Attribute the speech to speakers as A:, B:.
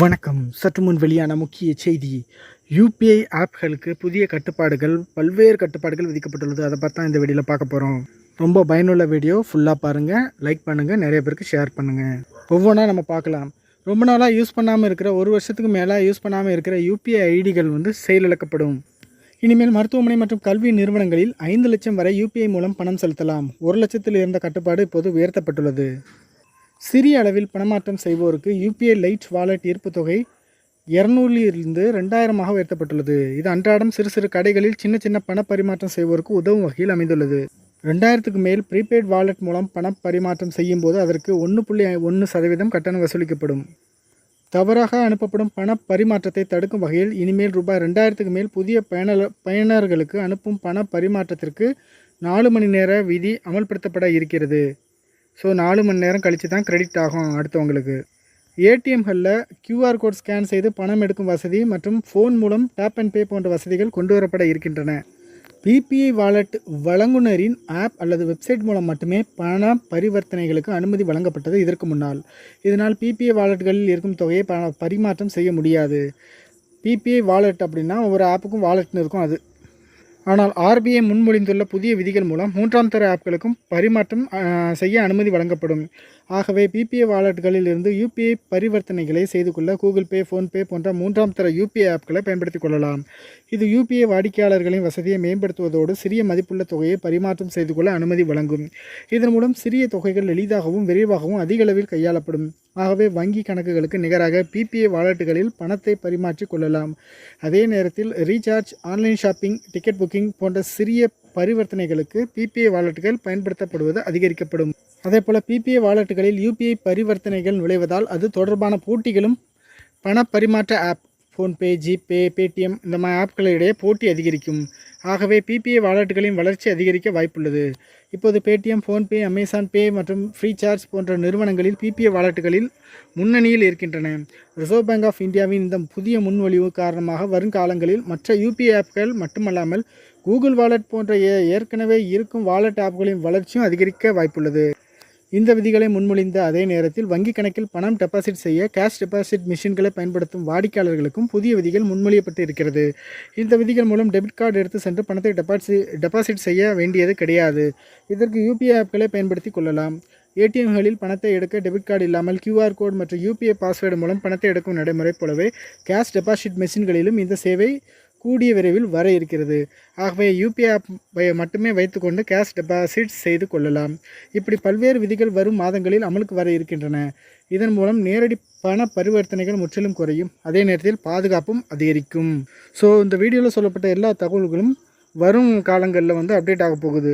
A: வணக்கம். சற்று முன் வெளியான முக்கிய செய்தி. யூபிஐ ஆப்களுக்கு புதிய கட்டுப்பாடுகள் பல்வேறு கட்டுப்பாடுகள் விதிக்கப்பட்டுள்ளது. அதை பார்த்தா இந்த வீடியோவில் பார்க்க போகிறோம் ரொம்ப பயனுள்ள வீடியோ. ஃபுல்லாக பாருங்கள் லைக் பண்ணுங்கள் நிறைய பேருக்கு ஷேர் பண்ணுங்கள் ஒவ்வொன்றா நம்ம பார்க்கலாம். ரொம்ப நாளாக யூஸ் பண்ணாமல் இருக்கிற ஒரு வருஷத்துக்கு மேலே யூஸ் பண்ணாமல் இருக்கிற யூபிஐ ஐடிகள் வந்து செயலிழக்கப்படும் இனிமேல் மருத்துவமனை மற்றும் கல்வி நிறுவனங்களில் ஐந்து லட்சம் வரை யூபிஐ மூலம் பணம் செலுத்தலாம். ஒரு லட்சத்தில் இருந்த கட்டுப்பாடு இப்போது உயர்த்தப்பட்டுள்ளது. சிறிய அளவில் பணமாற்றம் செய்வோருக்கு யூபிஐ லைட் வாலெட் ஈர்ப்பு தொகை இரநூறிலிருந்து ரெண்டாயிரமாக உயர்த்தப்பட்டுள்ளது. இது அன்றாடம் சிறு சிறு கடைகளில் சின்ன சின்ன பண பரிமாற்றம் செய்வோருக்கு உதவும் வகையில் அமைந்துள்ளது. ரெண்டாயிரத்துக்கு மேல் ப்ரீபெய்ட் வாலெட் மூலம் பண பரிமாற்றம் செய்யும் போது அதற்கு ஒன்று புள்ளி ஒன்று சதவீதம் கட்டணம் வசூலிக்கப்படும். தவறாக அனுப்பப்படும் பண பரிமாற்றத்தை தடுக்கும் வகையில் இனிமேல் ரூபாய் ரெண்டாயிரத்துக்கு மேல் புதிய பயனர் பயனர்களுக்கு அனுப்பும் பண பரிமாற்றத்திற்கு நாலு மணி நேர விதி அமல்படுத்தப்பட இருக்கிறது. ஸோ நாலு மணி நேரம் கழித்து தான் கிரெடிட் ஆகும் அடுத்தவங்களுக்கு. ஏடிஎம்களில் கியூஆர் கோட் ஸ்கேன் செய்து பணம் எடுக்கும் வசதி மற்றும் ஃபோன் மூலம் டேப் அண்ட் பே போன்ற வசதிகள் கொண்டு வரப்பட இருக்கின்றன. பிபிஐ வாலெட் வழங்குனரின் ஆப் அல்லது வெப்சைட் மூலம் மட்டுமே பண பரிவர்த்தனைகளுக்கு அனுமதி வழங்கப்பட்டது இதற்கு முன்னால். இதனால் பிபிஐ வாலெட்டுகளில் இருக்கும் தொகையை ப பரிமாற்றம் செய்ய முடியாது. பிபிஐ வாலெட் அப்படின்னா ஒவ்வொரு ஆப்புக்கும் வாலெட்னு இருக்கும். அது ஆனால் ஆர்பிஐ முன்மொழிந்துள்ள புதிய விதிகள் மூலம் மூன்றாம் தர ஆப்களுக்கும் பரிமாற்றம் செய்ய அனுமதி வழங்கப்படும். ஆகவே பிபிஐ வாலெட்டுகளில் இருந்து யூபிஐ பரிவர்த்தனைகளை செய்து கொள்ள கூகுள் பே ஃபோன்பே போன்ற மூன்றாம் தர யூபிஐ ஆப்களை பயன்படுத்திக் கொள்ளலாம். இது யூபிஐ வாடிக்கையாளர்களின் வசதியை மேம்படுத்துவதோடு சிறிய மதிப்புள்ள தொகையை பரிமாற்றம் செய்து கொள்ள அனுமதி வழங்கும். இதன் மூலம் சிறிய தொகைகள் எளிதாகவும் விரைவாகவும் அதிக அளவில் கையாளப்படும். ஆகவே வங்கி கணக்குகளுக்கு நிகராக பிபிஐ வாலெட்டுகளில் பணத்தை பரிமாற்றிக் கொள்ளலாம். அதே நேரத்தில் recharge online shopping ticket booking போன்ற சிறிய பரிவர்த்தனைகளுக்கு பிபிஐ வாலெட்டுகள் பயன்படுத்தப்படுவது அதிகரிக்கப்படும். அதேபோல பிபிஐ வாலெட்டுகளில் யூபிஐ பரிவர்த்தனைகள் நுழைவதால் அது தொடர்பான போட்டிகளும் பண பரிமாற்ற ஆப் ஃபோன்பே ஜிபே பேடிஎம் இந்த மாதிரி ஆப்களிடையே போட்டி அதிகரிக்கும். ஆகவே பிபிஐ வாலெட்டுகளின் வளர்ச்சி அதிகரிக்க வாய்ப்புள்ளது. இப்போது பேடிஎம் ஃபோன்பே அமேசான் பே மற்றும் ஃப்ரீசார்ஜ் போன்ற நிறுவனங்களில் பிபிஐ வாலெட்டுகளில் முன்னணியில் இருக்கின்றன. ரிசர்வ் பேங்க் ஆஃப் இந்தியாவின் இந்த புதிய முன்மொழிவு காரணமாக வருங்காலங்களில் மற்ற யூபிஐ ஆப்கள் மட்டுமல்லாமல் கூகுள் வாலெட் போன்ற ஏ- ஏற்கனவே இருக்கும் வாலெட் ஆப்களின் வளர்ச்சியும் அதிகரிக்க வாய்ப்புள்ளது. இந்த விதிகளை முன்மொழிந்த அதே நேரத்தில் வங்கிக் கணக்கில் பணம் டெபாசிட் செய்ய கேஷ் டெபாசிட் மிஷின்களை பயன்படுத்தும் வாடிக்கையாளர்களுக்கும் புதிய விதிகள் முன்மொழியப்பட்டு இருக்கிறது இந்த விதிகள் மூலம் டெபிட் கார்டு எடுத்து சென்று பணத்தை டெபாசிட் டெபாசிட் செய்ய வேண்டியது கிடையாது. இதற்கு யூபிஐ ஆப்களை பயன்படுத்தி கொள்ளலாம். ஏடிஎம்களில் பணத்தை எடுக்க டெபிட் கார்டு இல்லாமல் கியூஆர் கோட் மற்றும் யூபிஐ பாஸ்வேர்டு மூலம் பணத்தை எடுக்கும் நடைமுறை போலவே கேஷ் டெபாசிட் மெஷின்களிலும் இந்த சேவை கூடிய விரைவில் வர இருக்கிறது. ஆகவே யூபிஐ ஆப் மட்டுமே வைத்துக்கொண்டு கேஷ் டெபாசிட் செய்து கொள்ளலாம். இப்படி பல்வேறு விதிகள் வரும் மாதங்களில் அமலுக்கு வர இருக்கின்றன. இதன் மூலம் நேரடி பண பரிவர்த்தனைகள் முற்றிலும் குறையும். அதே நேரத்தில் பாதுகாப்பும் அதிகரிக்கும். ஸோ இந்த வீடியோவில் சொல்லப்பட்ட எல்லா தகவல்களும் வரும் காலங்களில் வந்து அப்டேட் ஆக போகுது.